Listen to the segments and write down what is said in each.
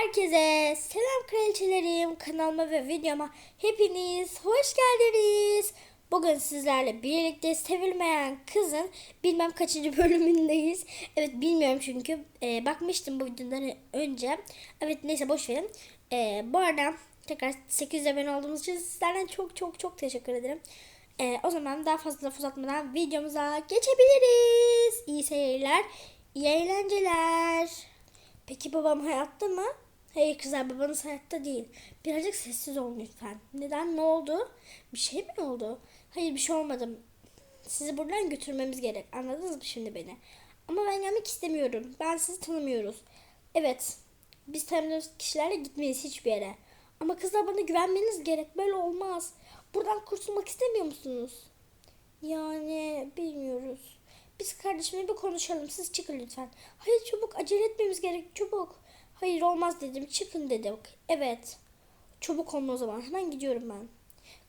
Herkese selam kraliçelerim kanalıma ve videoma hepiniz hoş geldiniz. Bugün sizlerle birlikte sevilmeyen kızın bilmem kaçıncı bölümündeyiz. Evet bilmiyorum çünkü e, bakmıştım bu videodan önce. Evet neyse boş verin. E, bu arada tekrar 800 abone olduğumuz için sizlerden çok çok çok teşekkür ederim. E, o zaman daha fazla laf uzatmadan videomuza geçebiliriz. İyi seyirler, iyi eğlenceler. Peki babam hayatta mı? Hayır kızlar babanız hayatta değil. Birazcık sessiz olun lütfen. Neden? Ne oldu? Bir şey mi oldu? Hayır bir şey olmadı. Sizi buradan götürmemiz gerek. Anladınız mı şimdi beni? Ama ben gelmek istemiyorum. Ben sizi tanımıyoruz. Evet. Biz tanıdığımız kişilerle gitmeyiz hiçbir yere. Ama kızlar bana güvenmeniz gerek. Böyle olmaz. Buradan kurtulmak istemiyor musunuz? Yani bilmiyoruz. Biz kardeşimle bir konuşalım. Siz çıkın lütfen. Hayır çabuk acele etmemiz gerek. Çabuk. Hayır olmaz dedim. Çıkın dedim. Evet. Çabuk olma o zaman. Hemen gidiyorum ben.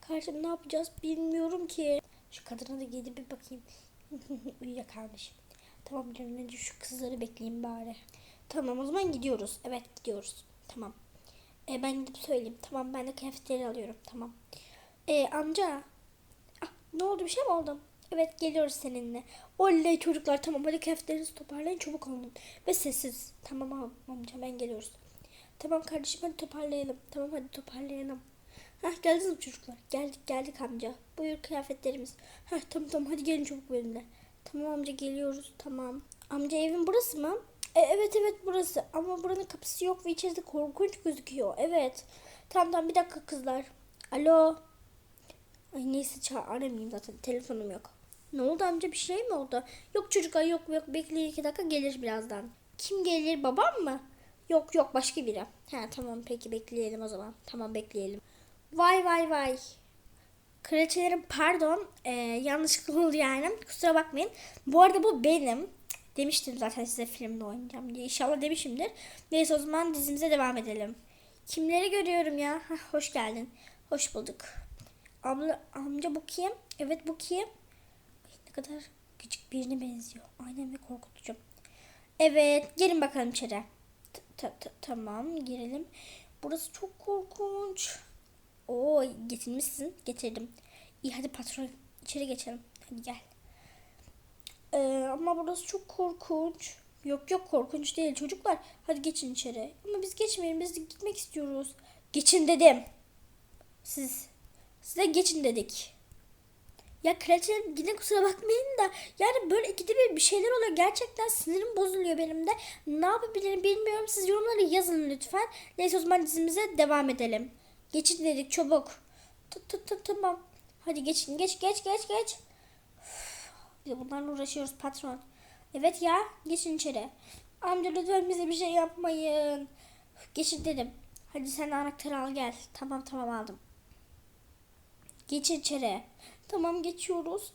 Kardeşim ne yapacağız bilmiyorum ki. Şu kadına da gidip bir bakayım. Uyuyakalmış. Tamam an önce şu kızları bekleyeyim bari. Tamam o zaman gidiyoruz. Evet gidiyoruz. Tamam. E, ben gidip söyleyeyim. Tamam ben de kıyafetleri alıyorum. Tamam. E, amca. Ah, ne oldu bir şey mi oldu? Evet geliyoruz seninle. Oley çocuklar tamam hadi kıyafetlerinizi toparlayın çabuk olun. Ve sessiz. Tamam am- amca ben geliyoruz. Tamam kardeşim hadi toparlayalım. Tamam hadi toparlayalım. Hah geldiniz mi çocuklar? Geldik geldik amca. Buyur kıyafetlerimiz. Hah tamam tamam hadi gelin çabuk benimle. Tamam amca geliyoruz tamam. Amca evin burası mı? E, evet evet burası ama buranın kapısı yok ve içeride korkunç gözüküyor. Evet. Tamam tamam bir dakika kızlar. Alo. Ay neyse çağır aramayayım zaten telefonum yok. Ne oldu amca bir şey mi oldu? Yok çocuklar yok yok bekleyin iki dakika gelir birazdan. Kim gelir babam mı? Yok yok başka biri. Ha tamam peki bekleyelim o zaman. Tamam bekleyelim. Vay vay vay. Kraliçelerim pardon ee, yanlışlıkla oldu yani kusura bakmayın. Bu arada bu benim. Demiştim zaten size filmde oynayacağım diye. İnşallah demişimdir. Neyse o zaman dizimize devam edelim. Kimleri görüyorum ya? Hah, hoş geldin. Hoş bulduk. Abla, amca bu kim? Evet bu kim? Ne kadar küçük birine benziyor. Aynen ve korkutucu. Evet gelin bakalım içeri. Tamam girelim. Burası çok korkunç. Oo getirmişsin. Getirdim. İyi hadi patron içeri geçelim. Hadi gel. Ee, ama burası çok korkunç. Yok yok korkunç değil çocuklar. Hadi geçin içeri. Ama biz geçmeyelim. Biz gitmek istiyoruz. Geçin dedim. Siz size geçin dedik. Ya kraliçelerim yine kusura bakmayın da yani böyle ikide bir bir şeyler oluyor. Gerçekten sinirim bozuluyor benim de. Ne yapabilirim bilmiyorum. Siz yorumları yazın lütfen. Neyse o zaman dizimize devam edelim. Geçin dedik çabuk. Tut tut tut tamam. Hadi geçin geç geç geç geç. Biz bunlarla uğraşıyoruz patron. Evet ya geçin içeri. Amca lütfen bize bir şey yapmayın. Geçin dedim. Hadi sen anahtarı al gel. Tamam tamam aldım. Geç içeri. Tamam geçiyoruz.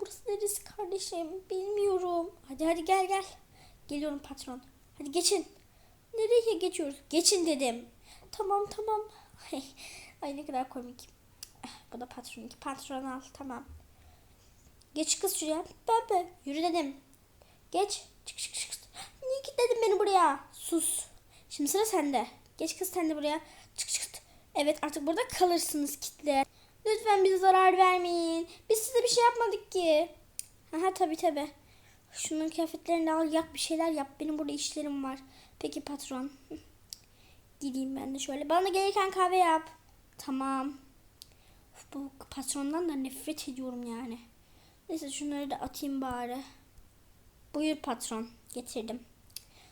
Burası neresi kardeşim? Bilmiyorum. Hadi hadi gel gel. Geliyorum patron. Hadi geçin. Nereye geçiyoruz? Geçin dedim. Tamam tamam. Ay ne kadar komik. Bu da patron. Patron al tamam. Geç kız şuraya. Bebe. Yürü dedim. Geç. Çık çık çık. Niye kilitledin beni buraya? Sus. Şimdi sıra sende. Geç kız sen de buraya. Çık çık. Evet artık burada kalırsınız kitle. Lütfen bize zarar vermeyin. Bir şey yapmadık ki. Aha tabi tabi. Şunun kıyafetlerini al yak bir şeyler yap. Benim burada işlerim var. Peki patron. Gideyim ben de şöyle. Bana gereken kahve yap. Tamam. Uf, bu patrondan da nefret ediyorum yani. Neyse şunları da atayım bari. Buyur patron. Getirdim.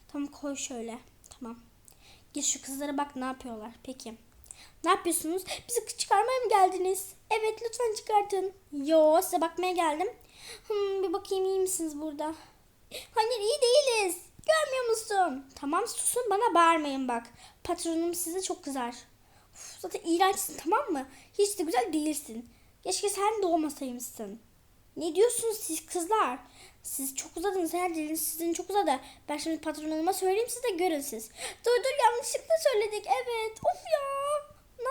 Tamam koy şöyle. Tamam. Git şu kızlara bak ne yapıyorlar. Peki. Ne yapıyorsunuz? Bizi çıkarmaya mı geldiniz? Evet lütfen çıkartın. Yo size bakmaya geldim. Hmm, bir bakayım iyi misiniz burada? Hayır iyi değiliz. Görmüyor musun? Tamam susun bana bağırmayın bak. Patronum size çok kızar. Uf, zaten iğrençsin tamam mı? Hiç de güzel değilsin. Keşke sen de olmasaymışsın. Ne diyorsunuz siz kızlar? Siz çok uzadınız her diliniz sizin çok uzadı. Ben şimdi patronuma söyleyeyim siz de görün siz. Dur dur yanlışlıkla söyledik evet. Of ya.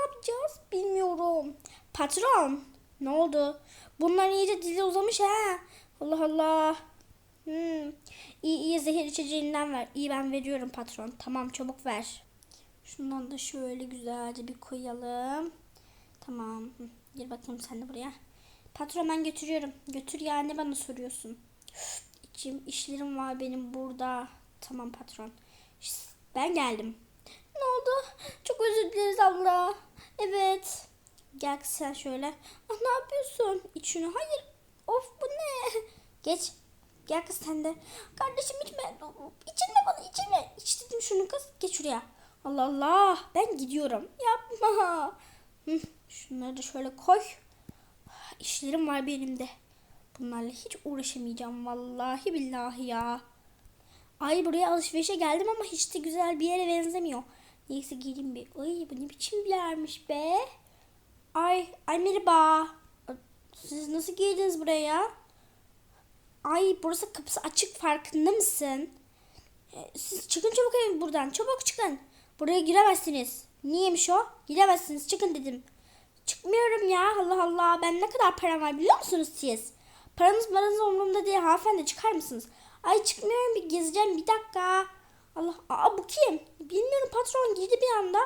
Yapacağız bilmiyorum. Patron ne oldu? Bunlar iyice dili uzamış ha. Allah Allah. Hmm. İyi iyi zehir içeceğinden ver. İyi ben veriyorum patron. Tamam çabuk ver. Şundan da şöyle güzelce bir koyalım. Tamam. Gel bakayım sen de buraya. Patron ben götürüyorum. Götür ya ne bana soruyorsun. Üf, İçim, işlerim var benim burada. Tamam patron. Ben geldim. Ne oldu? Çok özür dileriz abla. Evet. Gel kız sen şöyle. Ah ne yapıyorsun? İç. Hayır. Of bu ne? Geç. Gel kız sen de. Kardeşim içme. İçirme bana içirme. İç dedim şunu kız. Geç şuraya. Allah Allah. Ben gidiyorum. Yapma. Hı, Şunları da şöyle koy. İşlerim var benim de. Bunlarla hiç uğraşamayacağım vallahi billahi ya. Ay buraya alışverişe geldim ama hiç de güzel bir yere benzemiyor. Neyse gelin bir. Ay bu ne biçim bir yermiş be. Ay, ay merhaba. Siz nasıl girdiniz buraya? Ay burası kapısı açık farkında mısın? E, Siz çıkın çabuk evin buradan. Çabuk çıkın. Buraya giremezsiniz. Niyeymiş o? Giremezsiniz. Çıkın dedim. Çıkmıyorum ya. Allah Allah. Ben ne kadar param var biliyor musunuz siz? Paranız paranız umurumda değil. Hanımefendi çıkar mısınız? Ay çıkmıyorum. Bir gezeceğim. Bir dakika. Allah. Aa bu kim? Bilmiyorum patron girdi bir anda.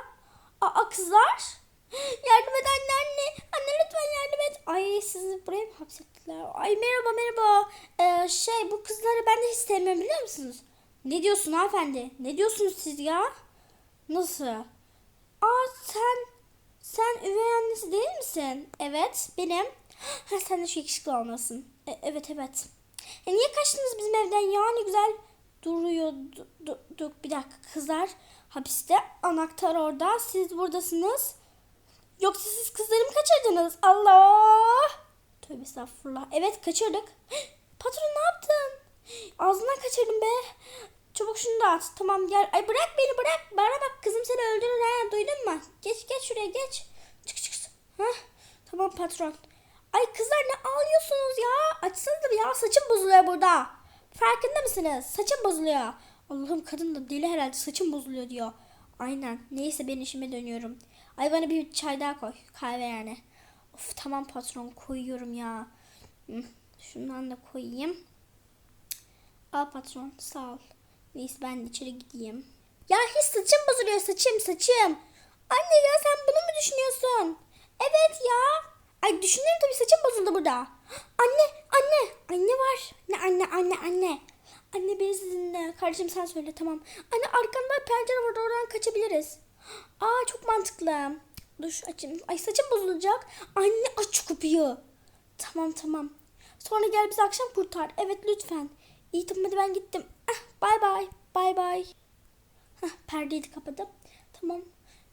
Aa kızlar. Yardım et anne anne. Anne lütfen yardım et. Ay sizi buraya mı hapsettiler? Ay merhaba merhaba. Ee, şey bu kızları ben de hiç sevmiyorum biliyor musunuz? Ne diyorsun hanımefendi? Ne diyorsunuz siz ya? Nasıl? Aa sen sen üvey annesi değil misin? Evet benim. Ha, sen de şu yakışıklı olmasın. E, evet evet. E, niye kaçtınız bizim evden ya ne güzel duruyorduk. Bir dakika kızlar hapiste anahtar orada siz buradasınız. Yoksa siz kızlarımı kaçırdınız. Allah! Tövbe estağfurullah. Evet kaçırdık. Patron ne yaptın? Ağzından kaçırdım be. Çabuk şunu da at. Tamam gel. Ay bırak beni bırak. Bana bak kızım seni öldürür ha. Duydun mu? Geç geç şuraya geç. Çık çık. Hah. Tamam patron. Ay kızlar ne ağlıyorsunuz ya? Açsanıza bir ya. Saçım bozuluyor burada. Farkında mısınız? Saçım bozuluyor. Allah'ım kadın da deli herhalde saçım bozuluyor diyor. Aynen. Neyse ben işime dönüyorum. Ay bana bir çay daha koy. Kahve yani. Of tamam patron koyuyorum ya. Şundan da koyayım. Al patron sağ ol. Neyse ben içeri gideyim. Ya hiç saçım bozuluyor saçım saçım. Anne ya sen bunu mu düşünüyorsun? Evet ya. Ay düşünüyorum tabii saçım bozuldu burada. Anne anne anne var. Ne anne anne anne. Anne beni sizinle. Kardeşim sen söyle tamam. Anne arkanda pencere var oradan kaçabiliriz. Aa çok mantıklı. Dur açayım. Ay saçım bozulacak. Anne aç şu kapıyı. Tamam tamam. Sonra gel bizi akşam kurtar. Evet lütfen. İyi tamam hadi ben gittim. Ah, Bay bay. Bay bay. Perdeyi de kapadım. Tamam.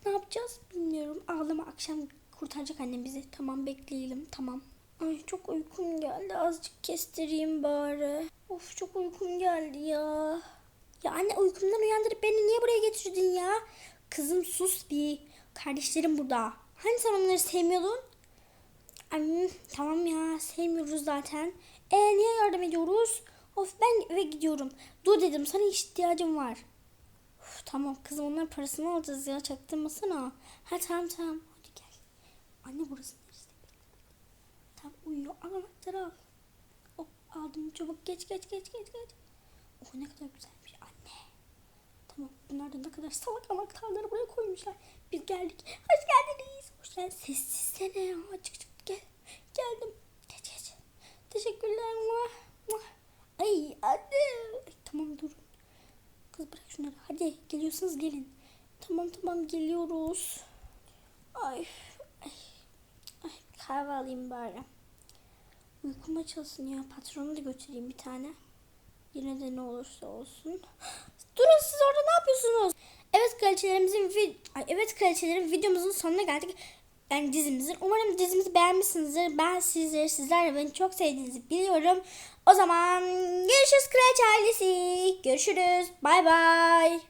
Ne yapacağız bilmiyorum. Ağlama akşam kurtaracak annem bizi. Tamam bekleyelim. Tamam. Ay çok uykum geldi. Azıcık kestireyim bari. Of çok uykum geldi ya. Ya anne uykumdan uyandırıp beni niye buraya getirdin ya? Kızım sus bir. Kardeşlerim burada. Hani sen onları sevmiyordun? Ay, tamam ya sevmiyoruz zaten. E niye yardım ediyoruz? Of ben eve gidiyorum. Dur dedim sana ihtiyacım var. Uf, tamam kızım onların parasını alacağız ya çaktırmasana. Ha tamam tamam hadi gel. Anne burası neresi? Tamam uyuyor al anahtarı al. Hop aldım çabuk geç geç geç geç geç. Oh ne kadar güzelmiş anne. Tamam bunlar da ne kadar salak anahtarları buraya koymuşlar. Biz geldik. Hoş geldiniz. Hoş geldiniz. Sessizsene ya. Çık çık gel. Geldim. Geç geç. Teşekkürler. Muah, muah. Ay anne. Ay, tamam durun. Kız bırak şunları. Hadi geliyorsunuz gelin. Tamam tamam geliyoruz. Ay. Ay. Ay kahve alayım bari. Uykum açılsın ya. Patronu da götüreyim bir tane. Yine de ne olursa olsun. Durun siz orada ne yapıyorsunuz? Evet kraliçelerimizin vi- Ay, evet kraliçelerin videomuzun sonuna geldik. Yani dizimizin. Umarım dizimizi beğenmişsinizdir. Ben sizleri, sizler beni çok sevdiğinizi biliyorum. O zaman görüşürüz kraliçe ailesi. Görüşürüz. Bay bay.